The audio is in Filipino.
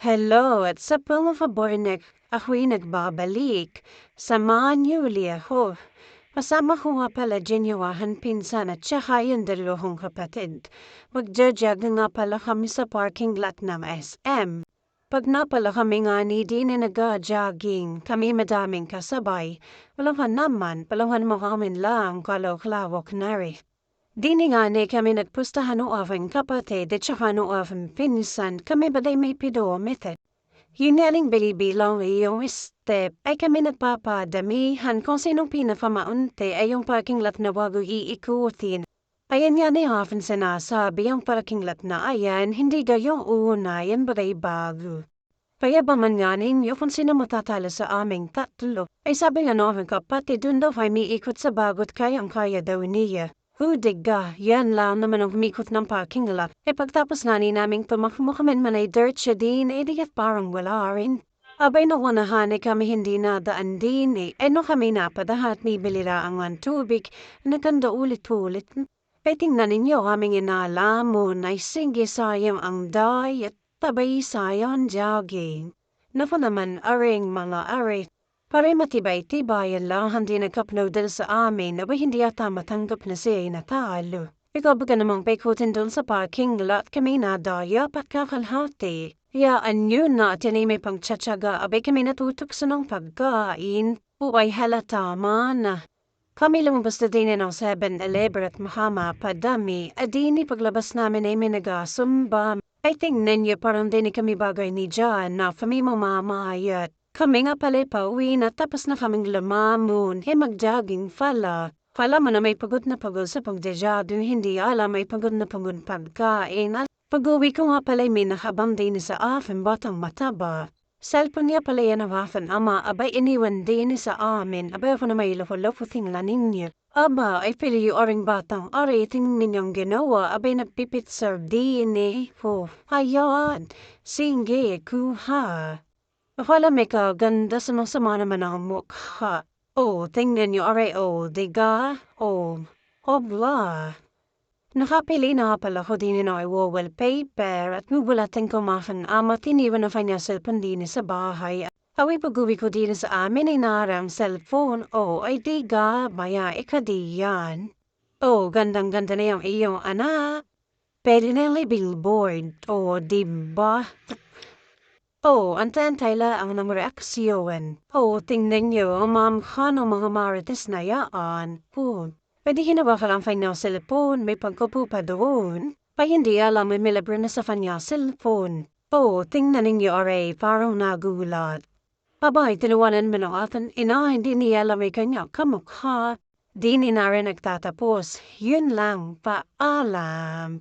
Hello, at sa mga fabornek, ako'y nagbabalik. Samahan niyo uli ako. Kasama ko nga pala genuahan pinsan at saka yung dalawang kapatid. Magjajag nga pala kami sa parking lot ng SM. Pag na pala kami nga ni di na nag-jogging, kami madaming kasabay. Walang naman, palangan mo kami lang kalaw-klawak na. Di ni nga ni kami nagpustahan o avang kapatid at saka no avang pinsan, kami baday may pido method. Yun nga ring bilibilang yung step ay kami nagpapadamihan kung sinong pinakamaunti ay yung parking lot na wag iikutin. Ayan nga ni often sinasabi ang parking lot na ayan, hindi gayong una yan bagay bago. Kaya ba man nga ninyo kung sino matatalo sa aming tatlo, ay sabi nga noong kapatid dun daw ay miikot sa bagot kayang kaya daw niya. Hudig ga, yan lang naman ang humikot ng parking lot. E pagtapos nga ni naming tumakbo kami man ay dirt siya din, eh di parang wala rin. Abay no wanahan kami hindi nadaan din eh. E no kami napadahat ni bilira ang ang tubig, naganda ulit-ulit. E tingnan ninyo aming inalamon ay sige sayang ang day at tabay sayang jogging. Napo naman aring mga aray Pare matibay-tibayan lang hindi nagkaploadal sa amin na hindi ata matanggap na siya ay natalo. Ikaw ba ka namang paikutin doon sa parking lot kami na daya pat kakalhati. Yaan yun na at yan ay may pangtsatsaga abay kami natutok sa ng pagkain. Uway halata man. Kami lumabas na din ng 7-Eleven at mahama padami. Adini paglabas namin ay may nagasumba. I think ninyo parang din kami bagay ni John na kami mamamayat. Kami nga pala pauwi na tapos na kaming lumamon, he mag-jogging pala. Pala mo na may pagod na pagod sa pagja-jogging, hindi alam may pagod na pagod pagkain. Pag-uwi ko nga pala may nakabang din sa akin batang mataba. Cellphone niya pala yan ang akin ama, abay iniwan din sa amin, abay ako na may loko-loko tingnan ninyo. Aba, ay pili oring batang ari, tingnan ninyong ginawa, abay nagpipitser din eh. Oh, ayan, sige, kuha. Akala may kaganda sa mga sama naman ang mukha. Oh, tingnan niyo, aray, oh, diga, oh, obla. Nakapili na pala ko din na wallpaper at nubulatin ko mafan ama tiniwan na cellphone din sa bahay. Awi pag-uwi ko din sa amin ay naram cellphone. Oh, ay diga, maya ikadiyan. Oh, gandang-ganda na yung iyong anak. Pwede na yung billboard. Oh, diba? Antay-antay ang ng reaksyon. Oh, tingnan niyo, ma'am kano mga marites na yaan. Oh, pwede hinawa ka lang kanya cellphone, may pagkupo pa doon. Pa hindi alam may milabra na sa kanya cellphone. Oh, tingnan ninyo aray, parang nagulat. Abay, tinuwanan mo ng atin, ina, hindi niya alam may kanya kamukha. Di ni na rin nagtatapos, yun lang, paalam.